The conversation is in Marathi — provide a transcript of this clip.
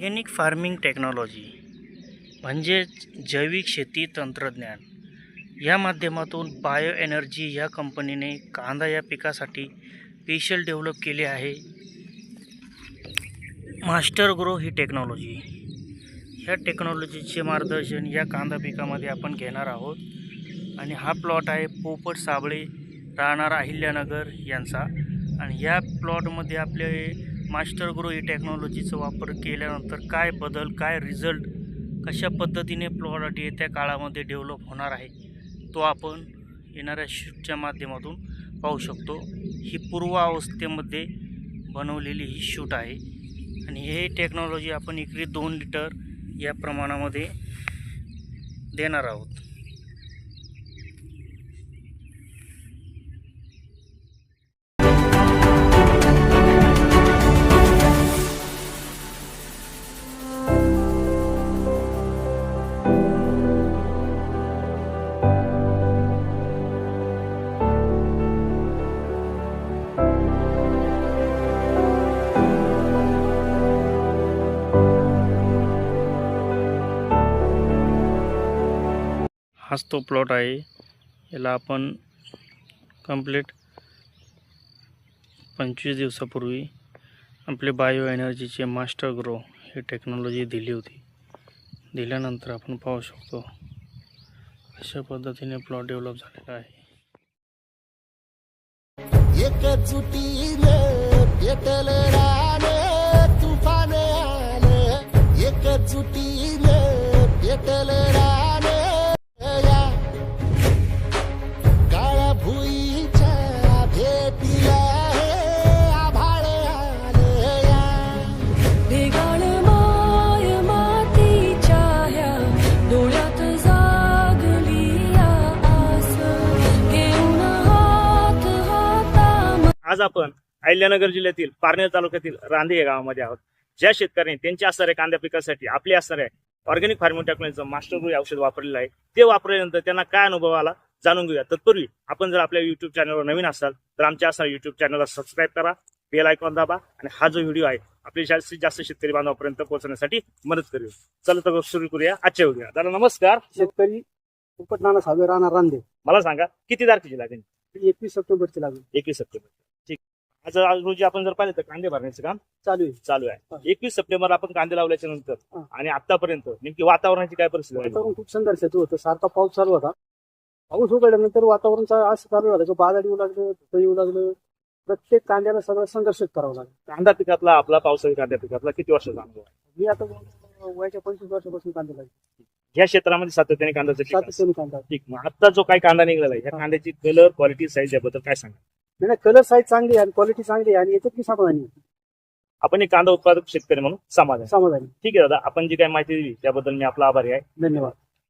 ऑर्गेनिक फार्मिंग टेक्नॉलॉजी म्हणजेच जैविक शेती तंत्रज्ञान. या माध्यमातून बायो एनर्जी या कंपनीने कांदा या पिकासाठी स्पेशल डेव्हलप केले आहे. मास्टर ग्रो ही टेक्नॉलॉजी. ह्या टेक्नॉलॉजीचे मार्गदर्शन या कांदा पिकामध्ये आपण घेणार आहोत. आणि हा प्लॉट आहे पोपट साबळे राहणार अहिल्यानगर यांचा. आणि या प्लॉटमध्ये आपले मास्टर ग्रो ही टेक्नॉलॉजीचा वापर केल्यानंतर काय बदल काय रिझल्ट कशा पद्धतीने प्लॉट येत्या काळामध्ये डेव्हलप होणार आहे तो आपण येणाऱ्या शूटच्या माध्यमातून पाहू शकतो. ही पूर्वावस्थेमध्ये बनवलेली ही शूट आहे. आणि हे टेक्नॉलॉजी आपण इकडे दोन लिटर या प्रमाणामध्ये देणार आहोत. हाच तो प्लॉट आहे. याला आपण कंप्लीट पंचवीस दिवसापूर्वी आपले बायो एनर्जीचे मास्टर ग्रो ही टेक्नॉलॉजी दिली होती. दिल्यानंतर आपण पाहू शकतो अशा पद्धतीने प्लॉट डेव्हलप झालेला आहे. आज आपण अहिल्यानगर जिल्ह्यातील पारनेर तालुक्यातील रांदे या गावामध्ये आहोत. ज्या शेतकऱ्यांनी त्यांच्या असणाऱ्या कांद्या पिकासाठी आपले असणाऱ्या ऑर्गॅनिक फार्मिंग टेक्नॉलॉजीचं मास्टर औषध वापरलेलं आहे ते वापरल्यानंतर त्यांना काय अनुभव आला जाणून घेऊया. तत्पूर्वी आपण जर आपल्या युट्यूब चॅनलवर नवीन असाल तर आमच्या असणाऱ्या युट्यूब चॅनलला सबस्क्राईब करा बेल आयकॉन दाबा आणि हा जो व्हिडिओ आहे आपले जास्तीत जास्त शेतकरी बांधवापर्यंत पोहोचण्यासाठी मदत करेल चला तर सुरू करूया आजच्या व्हिडिओ दादा नमस्कार. शेतकरी सावे राहणार रांदे मला सांगा किती तारखेची लागेल? एकवीस सप्टेंबरची लागेल. एकवीस सप्टेंबर. आज आज रोजी आपण जर पाहिलं तर कांदे भरण्याचं काम चालू आहे. चालू. आहे. एकवीस सप्टेंबर आपण कांदे लावल्याच्या नंतर. आणि आतापर्यंत नेमकी वातावरणाची काय परिस्थिती आहे? वातावरण खूप संघर्षाचं होतं. सारखा पाऊस चालू होता. पाऊस उघडल्यानंतर वातावरण असं चालू झालं की बादळ येऊ लागलं धुकं येऊ लागलं. प्रत्येक कांद्याला सगळं संघर्षच करावं लागलं. कांदा पिकातला आपला पावसाळी कांद्या पिकातला किती वर्षाचा अनुभव आहे? मी आता वयाच्या पंचवीस वर्षापासून कांदा लागले ह्या क्षेत्रामध्ये सातत्याने कांद्याचं पीक असतं. सातत्याने कांदा. ठीक मग आता जो काही कांदा निघालेला आहे ह्या कांद्याची कलर क्वालिटी साईज याबद्दल काय सांगा नाही कलर साईज चांगली आहे आणि क्वालिटी चांगली आहे आणि याच्यात मी समाधानी आहे. आपण एक कांदा उत्पादक शेतकरी म्हणून समाधान आहे. समाधानी ठीक आहे दादा आपण जी काही माहिती दिली त्याबद्दल मी आपला आभारी आहे धन्यवाद